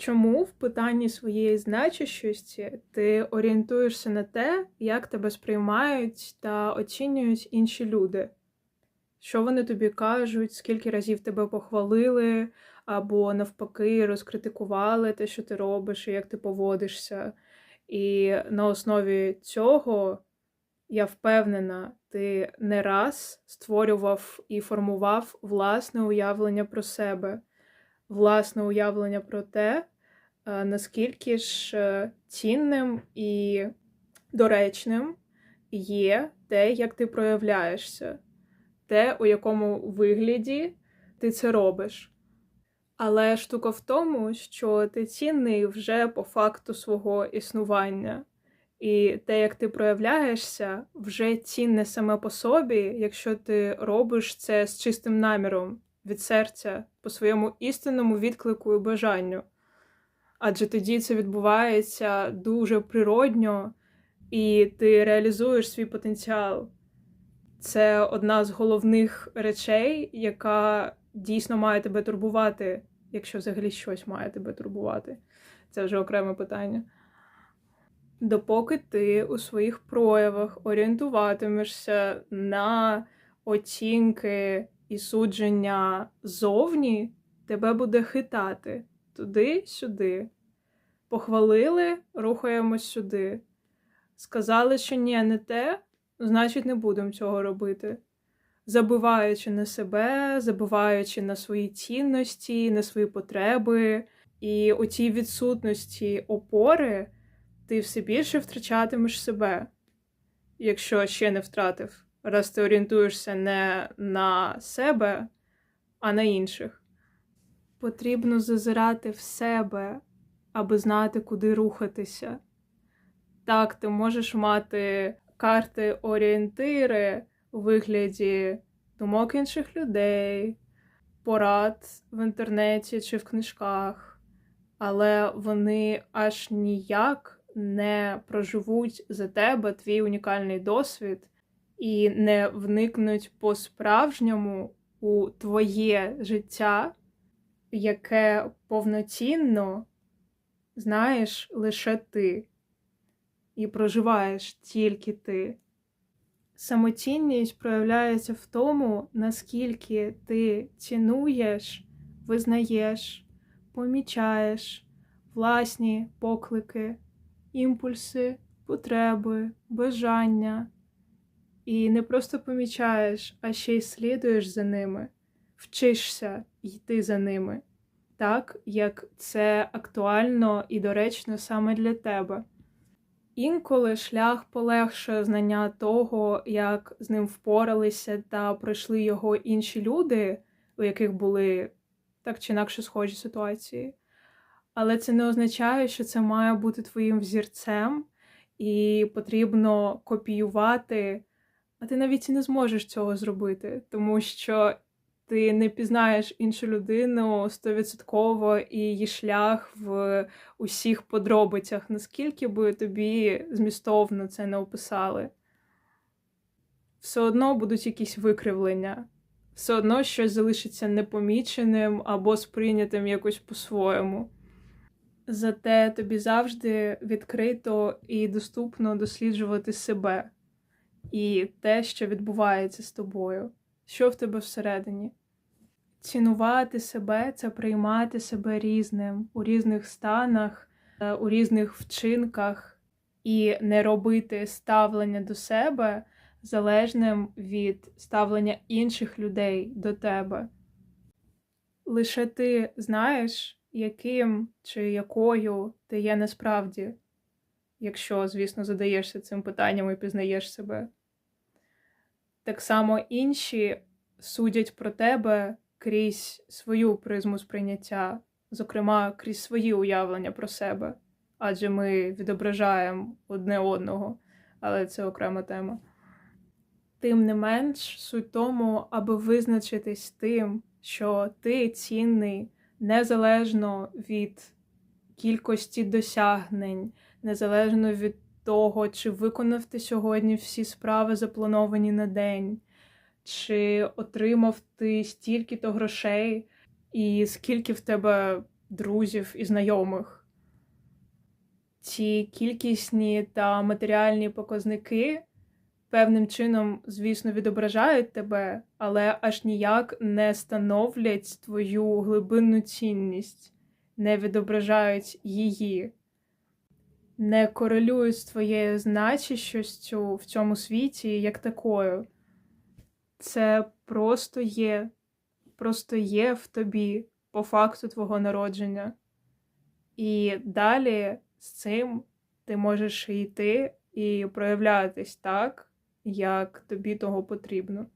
Чому в питанні своєї значущості ти орієнтуєшся на те, як тебе сприймають та оцінюють інші люди? Що вони тобі кажуть, скільки разів тебе похвалили, або навпаки розкритикували те, що ти робиш, і як ти поводишся. І на основі цього я впевнена, ти не раз створював і формував власне уявлення про себе, власне уявлення про те, е, наскільки ж е, цінним і доречним є те, як ти проявляєшся, те, у якому вигляді ти це робиш. Але штука в тому, що ти цінний вже по факту свого існування. І те, як ти проявляєшся, вже цінне саме по собі, якщо ти робиш це з чистим наміром від серця, по своєму істинному відклику і бажанню. Адже тоді це відбувається дуже природньо, і ти реалізуєш свій потенціал. Це одна з головних речей, яка дійсно має тебе турбувати, якщо взагалі щось має тебе турбувати. Це вже окреме питання. Допоки ти у своїх проявах орієнтуватимешся на оцінки і судження зовні, тебе буде хитати туди-сюди. Похвалили, рухаємось сюди. Сказали, що ні, не те, значить, не будемо цього робити. Забиваючи на себе, забиваючи на свої цінності, на свої потреби, і у цій відсутності опори ти все більше втрачатимеш себе, якщо ще не втратив, раз ти орієнтуєшся не на себе, а на інших. Потрібно зазирати в себе, аби знати, куди рухатися. Так, ти можеш мати карти орієнтири у вигляді думок інших людей, порад в інтернеті чи в книжках, але вони аж ніяк не проживуть за тебе твій унікальний досвід і не вникнуть по-справжньому у твоє життя, яке повноцінно знаєш лише ти і проживаєш тільки ти. Самоцінність проявляється в тому, наскільки ти цінуєш, визнаєш, помічаєш власні поклики імпульси, потреби, бажання. І не просто помічаєш, а ще й слідуєш за ними, вчишся йти за ними, так як це актуально і доречно саме для тебе. Інколи шлях полегшує знання того, як з ним впоралися та пройшли його інші люди, у яких були так чи інакше схожі ситуації але це не означає, що це має бути твоїм взірцем, і потрібно копіювати, а ти навіть і не зможеш цього зробити, тому що ти не пізнаєш іншу людину стовідсотково і її шлях в усіх подробицях, наскільки би тобі змістовно це не описали. Все одно будуть якісь викривлення, все одно щось залишиться непоміченим або сприйнятим якось по-своєму. Зате тобі завжди відкрито і доступно досліджувати себе і те, що відбувається з тобою, що в тебе всередині. Цінувати себе це приймати себе різним у різних станах, е, у різних вчинках, і не робити ставлення до себе залежним від ставлення інших людей до тебе. Лише ти знаєш яким чи якою ти є насправді, якщо, звісно, задаєшся цим питанням і пізнаєш себе. Так само інші судять про тебе крізь свою призму сприйняття, зокрема, крізь свої уявлення про себе, адже ми відображаємо одне одного, але це окрема тема. Тим не менш, суть тому, аби визначитись тим, що ти цінний незалежно від кількості досягнень, незалежно від того, чи виконав ти сьогодні всі справи, заплановані на день, чи отримав ти стільки-то грошей, і скільки в тебе друзів і знайомих. Ці кількісні та матеріальні показники певним чином, звісно, відображають тебе, але аж ніяк не становлять твою глибинну цінність, не відображають її, не корелюють з твоєю значущістю в цьому світі як такою. Це просто є, просто є в тобі по факту твого народження. І далі з цим ти можеш йти і проявлятись так, як тобі того потрібно.